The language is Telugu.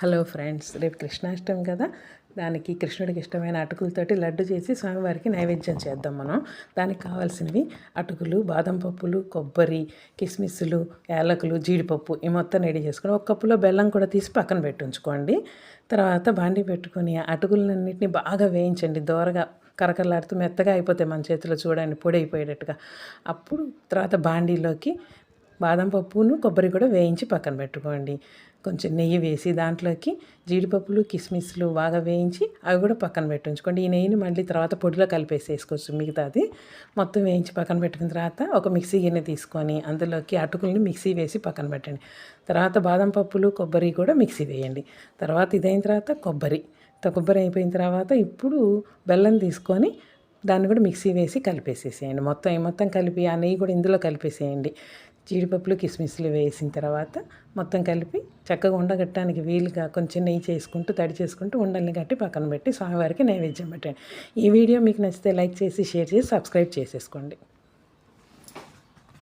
హలో ఫ్రెండ్స్ రేపు కృష్ణాష్టమి కదా. దానికి కృష్ణుడికి ఇష్టమైన అటుకులతోటి లడ్డు చేసి స్వామివారికి నైవేద్యం చేద్దాం మనం. దానికి కావాల్సినవి అటుకులు బాదం పప్పులు కొబ్బరి కిస్మిస్సులు యాలకులు జీడిపప్పు ఈ మొత్తం రెడీ చేసుకొని ఒక కప్పులో బెల్లం కూడా తీసి పక్కన పెట్టుంచుకోండి. తర్వాత బాండి పెట్టుకొని అటుకులన్నింటినీ బాగా వేయించండి. దోరగా కరకరలాడుతూ మెత్తగా అయిపోతాయి మన చేతిలో చూడండి పొడి అయిపోయేటట్టుగా. అప్పుడు తర్వాత బాండీలోకి బాదం పప్పును కొబ్బరి కూడా వేయించి పక్కన పెట్టుకోండి. కొంచెం నెయ్యి వేసి దాంట్లోకి జీడిపప్పులు కిస్మిస్లు బాగా వేయించి అవి కూడా పక్కన పెట్టుంచుకోండి. ఈ నెయ్యిని మళ్ళీ తర్వాత పొడిలో కలిపేసి వేసుకోవచ్చు మిగతాది. మొత్తం వేయించి పక్కన పెట్టుకున్న తర్వాత ఒక మిక్సీ గిన్నె తీసుకొని అందులోకి అటుకుల్ని మిక్సీ వేసి పక్కన పెట్టండి. తర్వాత బాదం పప్పులు కొబ్బరి కూడా మిక్సీ వేయండి. తర్వాత ఇదైన తర్వాత కొబ్బరి. కొబ్బరి అయిపోయిన తర్వాత ఇప్పుడు బెల్లం తీసుకొని దాన్ని కూడా మిక్సీ వేసి కలిపేసేసేయండి. మొత్తం మొత్తం కలిపి ఆ నెయ్యి కూడా ఇందులో కలిపేసేయండి. జీడిపప్పులు కిస్మిస్లు వేసిన తర్వాత మొత్తం కలిపి చక్కగా ఉండగట్టడానికి వీలుగా కొంచెం నెయ్యి చేసుకుంటూ తడి చేసుకుంటూ ఉండల్ని కట్టి పక్కన పెట్టి స్వామివారికి నైవేద్యం పెట్టండి. ఈ వీడియో మీకు నచ్చితే లైక్ చేసి షేర్ చేసి సబ్స్క్రైబ్ చేసేసుకోండి.